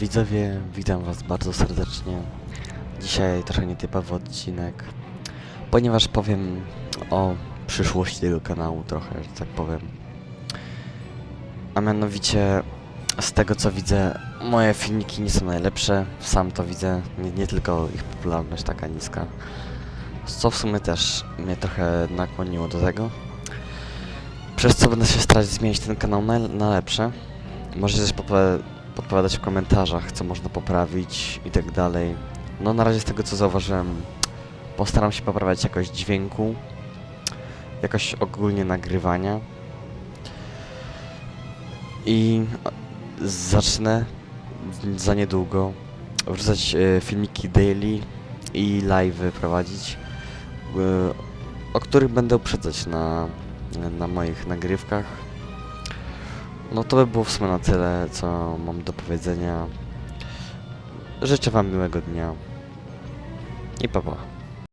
Widzowie, witam was bardzo serdecznie. Dzisiaj trochę nietypowy odcinek, ponieważ powiem o przyszłości tego kanału trochę, że tak powiem. A mianowicie, z tego co widzę, moje filmiki nie są najlepsze, sam to widzę, nie, nie tylko ich popularność taka niska. Co w sumie też mnie trochę nakłoniło do tego. Przez co będę się starać zmienić ten kanał na, na lepsze. Możecie też podpowi- podpowiadać w komentarzach, co można poprawić i tak dalej. No na razie z tego co zauważyłem, postaram się poprawiać jakość dźwięku, jakość ogólnie nagrywania. I zacznę za niedługo wrzucać e, filmiki daily i live prowadzić, e, o których będę uprzedzać na, na moich nagrywkach. No to by było w sumie na tyle, co mam do powiedzenia. Życzę Wam miłego dnia i pa pa.